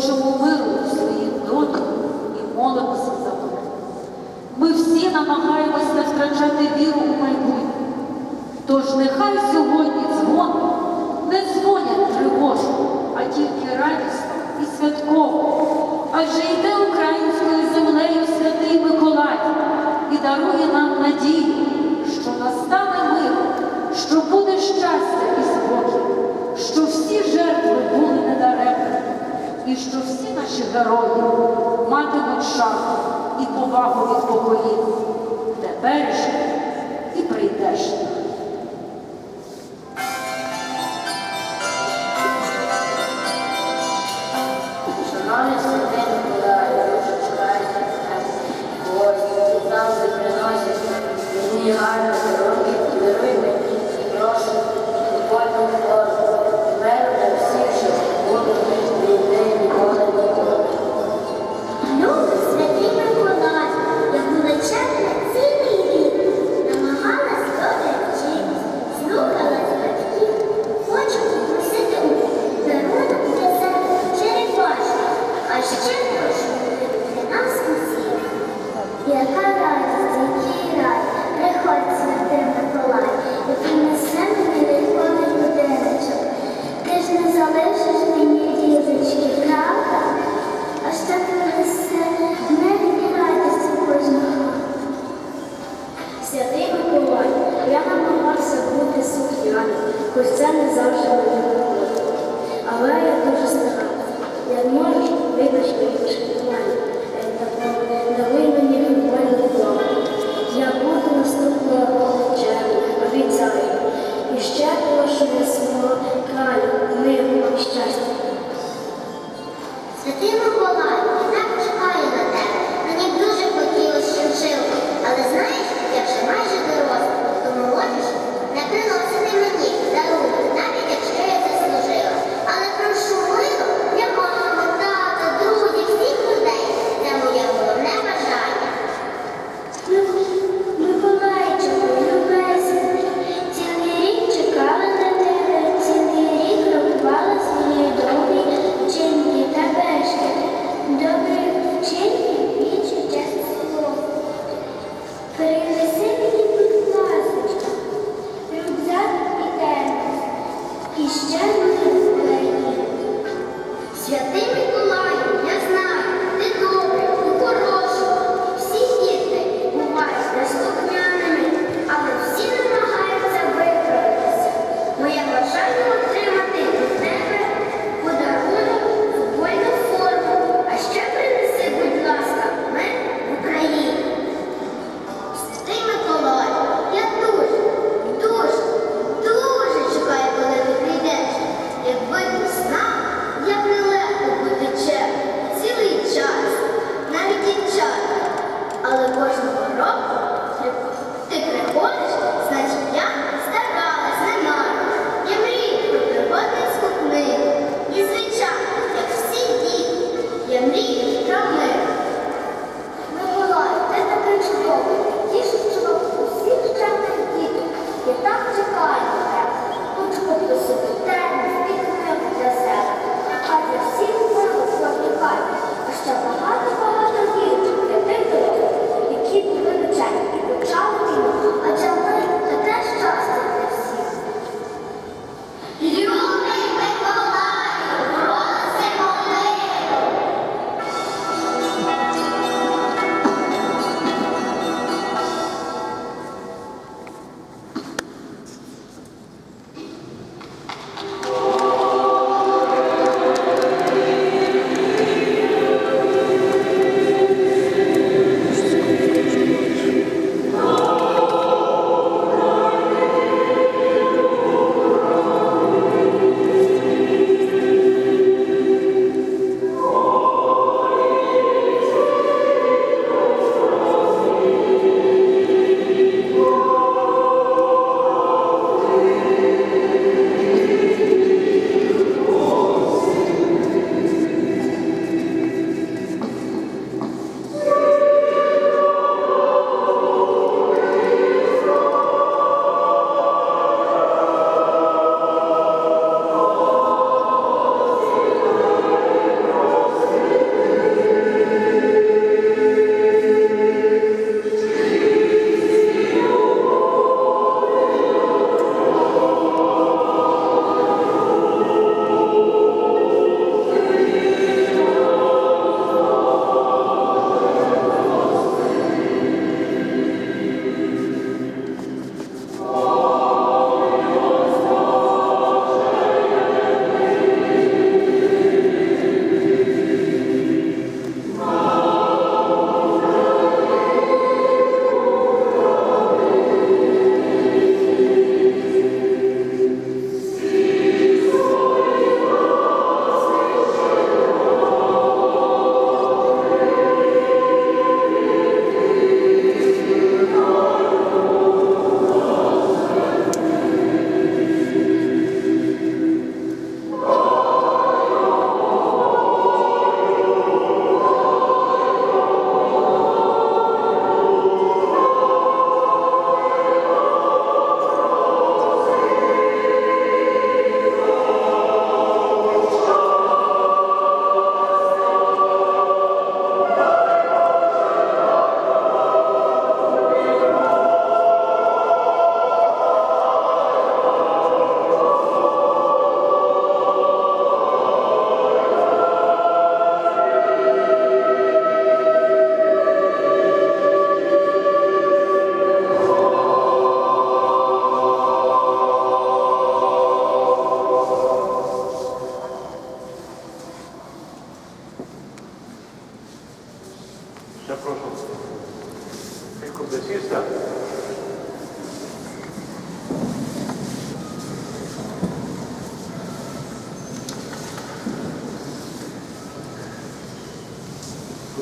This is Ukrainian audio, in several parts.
Хочемо миру у своїх долях і молимося за мир. Ми всі намагаємось не втрачати віру у майбутнє. Тож нехай сьогодні дзвон не дзвонять тривожно, а тільки радісно і святково. Адже йде українською землею святий Миколай і дарує нам надію, що настане мир, що буде щастя і спокій, що всі жертви будуть і що всі наші герої матимуть шану і повагу від поколінь ж і прийдешніх.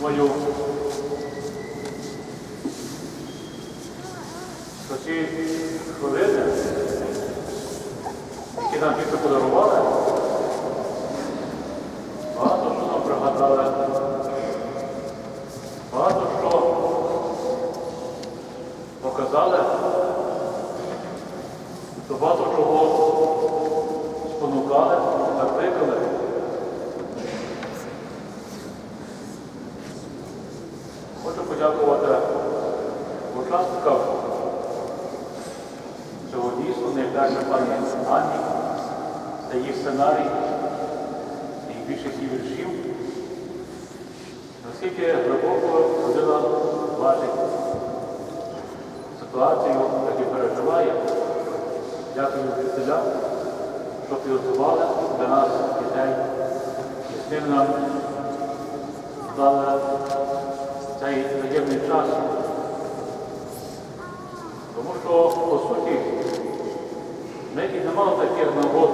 Думаю, що ці хвилини, які нам діти подарували, Наскільки глибоко людина бачить ситуацію, як і переживає. Дякую вчителям, що підготували для нас дітей. І з тим нам дали цей таємний час. Тому що, по суті, ми і не мали таких нагод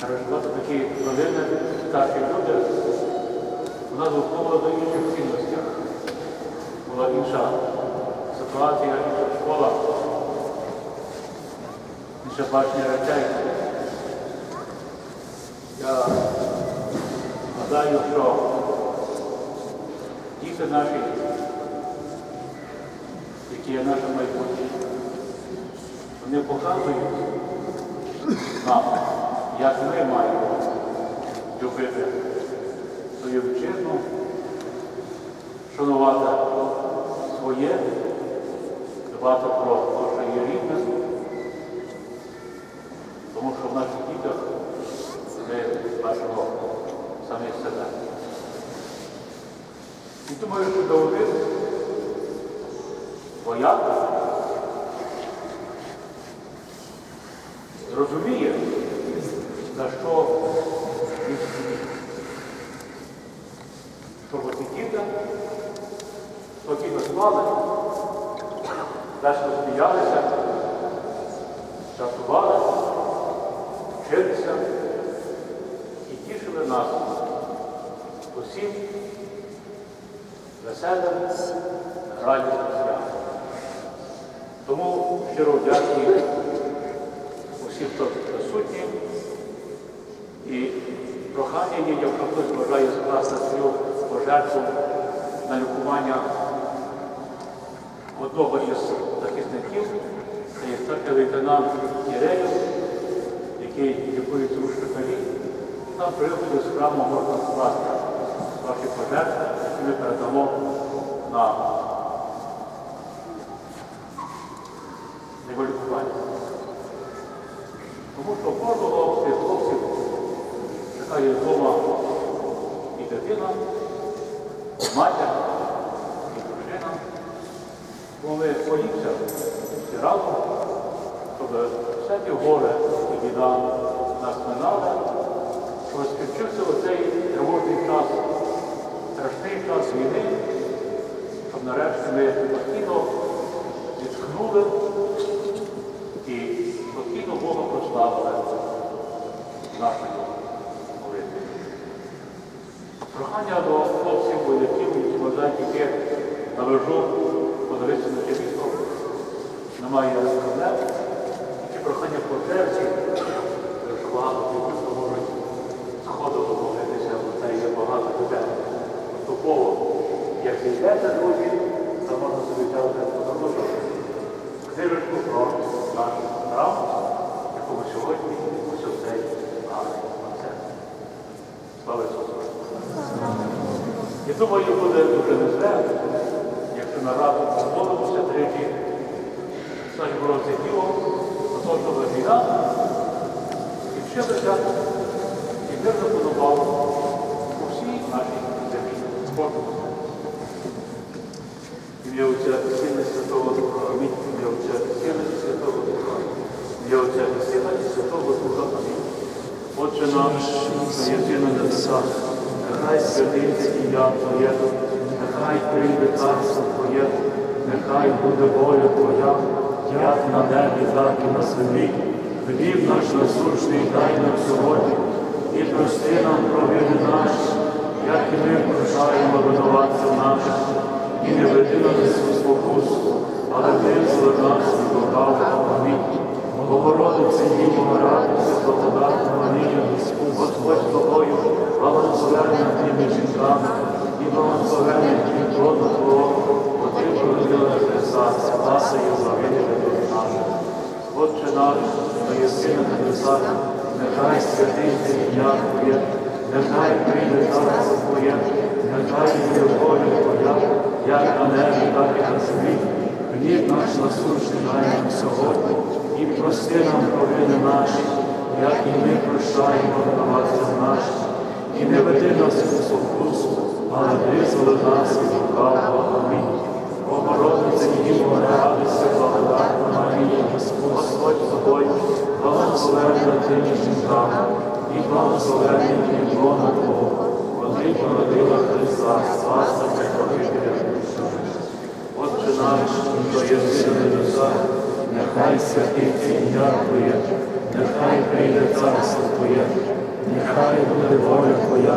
переживати такі родини, старші люди. Нас виховували до інших цінностях. Була інша ситуація, інша школа, інше бачення речей. Я гадаю, що діти наші, які є наше майбутнє, вони показують нам, як ми маємо любити свою шанувати своє, дбати про те, що є рідне, тому що в наших дітях ми бачимо самих себе. І думаю, що Давид вояк зрозуміє, за що Щоб оці діти спокійно спали, весело сміялися, жартували, вчилися і тішили нас усім веселим, радісним святом. Тому щиро вдячний усім, хто присутні. І прохання є, якщо хтось бажає скласти свою пожертву на лікування одного із захисників, це є старший лейтенант Єреєв, який лікується у шпиталі. Там при з храму можна скласти ваші пожертви, які ми передамо на його лікування. Тому що кожного з хлопців чекає вдома і дитина, матір, дружина. Ми поліпся всі разом, щоб всякі горе і біда нас минали, скінчився оцей тривожний час, страшний час війни, щоб нарешті ми спокійно відчхнули і спокійно Бога прославили нашою молитвою. Прохання до хлопців, вояків, які бажають йти на подивитися на те місто, немає проблем. Ці прохання по церкві, багато людей, хто можуть сходу домовитися, бо це є багато людей. Поступово, як йдете, друзі, то можна собі взяти подорожу книжечку про наш храм, якому сьогодні ось цей гарний концерт. Слава Ісусу! І думаю, буде дуже незря, на раду помолимося тричі, Сані боровся діло, що війна, і вчилися, і мир запанував у всій нашій землі. Кожному. Ім'я Отця Сина Святого Духа. Амінь. Ім'я Отця Сина і Святого Духа. Ім'я Отця Сина і Святого Духа. Амінь. Отче наш, на небесах, нехай святиться ім'я Твоє, нехай прийде царство Твоє, нехай буде воля Твоя, як на небі, так і на землі. Хліб наш насущний дай нам сьогодні, і прости нам провини наші, як і ми прощаємо винуватцям нашим, і не веди нас у спокусу, але визволи нас від лукавого. Амінь. Богородице, Діво, радуйся, благодатна Марія, Господь тобою, благословенна ти між жінками, і благословенний твій плод Твого, бо ти Христа, спаси і завиділи наших. Отче наш, що єси на небесах, нехай святиться ім'я Твоє, нехай прийде царство Твоє, нехай буде воля Твоя, як на небі, так і на землі. Хліб наш насущний дай сьогодні, і прости нам провини наші, як і ми прощаємо винуватцям нашим. І не веди нас у спокусу, але визволи нас від лукавого. Амінь. Богородице, Діво, радуйся, благодатна Марія, Господь з тобою, благословенна ти між жінками, і благословенний плід лона Твого, бо ти породила Христа, спаса. Отче наш, що є на небесах, нехай Твоє, нехай прийде царство Твоє, нехай буде воля Твоя,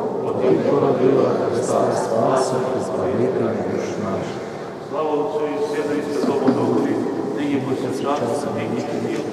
ти породила Христа, Спаса і Збавителя душ наших. Слава Отцю і Сину Святому Духові, нині повсякчас, і віки віки.